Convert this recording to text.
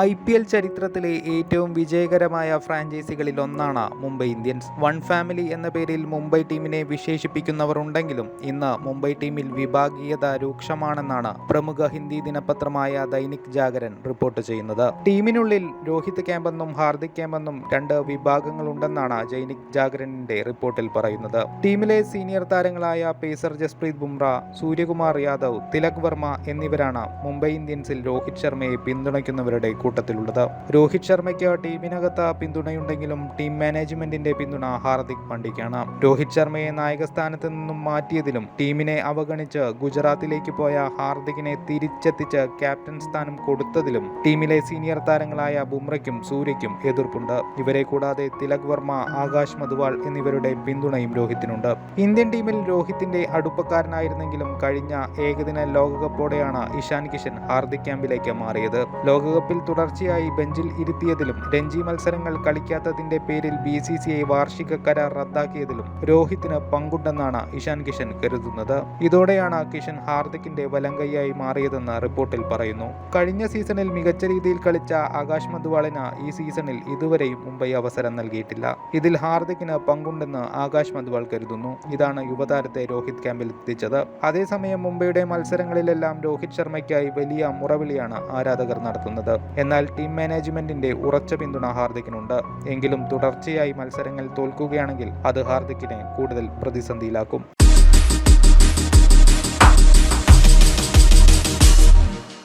I P L ചരിത്രത്തിലെ ഏറ്റവും വിജയകരമായ ഫ്രാഞ്ചൈസികളിൽ ഒന്നാണ് മുംബൈ ഇന്ത്യൻസ്. വൺ ഫാമിലി എന്ന പേരിൽ മുംബൈ ടീമിനെ വിശേഷിപ്പിക്കുന്നവർ ഉണ്ടെങ്കിലും ഇന്ന് മുംബൈ ടീമിൽ വിഭാഗീയത രൂക്ഷമാണെന്നാണ് പ്രമുഖ ഹിന്ദി ദിനപത്രമായ ദൈനിക് ജാഗരൻ റിപ്പോർട്ട് ചെയ്യുന്നത്. ടീമിനുള്ളിൽ രോഹിത് ക്യാമ്പെന്നും ഹാർദിക് ക്യാമ്പെന്നും രണ്ട് വിഭാഗങ്ങളുണ്ടെന്നാണ് ജൈനിക് ജാഗരനിന്റെ റിപ്പോർട്ടിൽ പറയുന്നത്. ടീമിലെ സീനിയർ താരങ്ങളായ പേസർ ജസ്പ്രീത് ബുംറ സൂര്യകുമാർ യാദവ് തിലക് വർമ്മ എന്നിവരാണ് മുംബൈ ഇന്ത്യൻസിൽ രോഹിത് ശർമ്മയെ പിന്തുണയ്ക്കുന്നവരുടെ കൂട്ടത്തിലുള്ളത്. രോഹിത് ശർമ്മയ്ക്ക് ടീമിനകത്ത് പിന്തുണയുണ്ടെങ്കിലും ടീം മാനേജ്മെന്റിന്റെ പിന്തുണ ഹാർദിക് പാണ്ഡ്യയ്ക്കാണ്. രോഹിത് ശർമ്മയെ നായകസ്ഥാനത്ത് നിന്നും മാറ്റിയതിലും ടീമിനെ അവഗണിച്ച് ഗുജറാത്തിലേക്ക് പോയ ഹാർദിക്കിനെ തിരിച്ചെത്തിച്ച് ക്യാപ്റ്റൻ സ്ഥാനം കൊടുത്തതിലും ടീമിലെ സീനിയർ താരങ്ങളായ ബുംറയ്ക്കും സൂര്യയ്ക്കും എതിർപ്പുണ്ട്. ഇവരെ കൂടാതെ തിലക് വർമ്മ ആകാശ് മധുവാൾ എന്നിവരുടെ പിന്തുണയും രോഹിത്തിനുണ്ട്. ഇന്ത്യൻ ടീമിൽ രോഹിത്തിന്റെ അടുപ്പക്കാരനായിരുന്നെങ്കിലും കഴിഞ്ഞ ഏകദിന ലോകകപ്പോടെയാണ് ഇഷാൻ കിഷൻ ഹാർദിക് ക്യാമ്പിലേക്ക് മാറിയത്. ലോകകപ്പിൽ തുടർച്ചയായി ബെഞ്ചിൽ ഇരുത്തിയതിലും രഞ്ജി മത്സരങ്ങൾ കളിക്കാത്തതിന്റെ പേരിൽ ബി സി സി ഐ വാർഷിക കരാർ റദ്ദാക്കിയതിലും രോഹിത്തിന് പങ്കുണ്ടെന്നാണ് ഇഷാൻ കിഷൻ കരുതുന്നത്. ഇതോടെയാണ് കിഷൻ ഹാർദിക്കിന്റെ വലങ്കയ്യായി മാറിയതെന്ന് റിപ്പോർട്ടിൽ പറയുന്നു. കഴിഞ്ഞ സീസണിൽ മികച്ച രീതിയിൽ കളിച്ച ആകാശ് മധുവാളിന് ഈ സീസണിൽ ഇതുവരെയും മുംബൈ അവസരം നൽകിയിട്ടില്ല. ഇതിൽ ഹാർദിക്കിന് പങ്കുണ്ടെന്ന് ആകാശ് മധുവാൾ കരുതുന്നു. ഇതാണ് യുവതാരത്തെ രോഹിത് ക്യാമ്പിൽ എത്തിച്ചത്. അതേസമയം മുംബൈയുടെ മത്സരങ്ങളിലെല്ലാം രോഹിത് ശർമ്മയ്ക്കായി വലിയ മുറവിളിയാണ് ആരാധകർ നടത്തുന്നത്. എന്നാൽ ടീം മാനേജ്മെന്റിന്റെ ഉറച്ച പിന്തുണ ഹാർദിക്കിനുണ്ട്. എങ്കിലും തുടർച്ചയായി മത്സരങ്ങൾ തോൽക്കുകയാണെങ്കിൽ അത് ഹാർദിക്കിനെ കൂടുതൽ പ്രതിസന്ധിയിലാക്കും.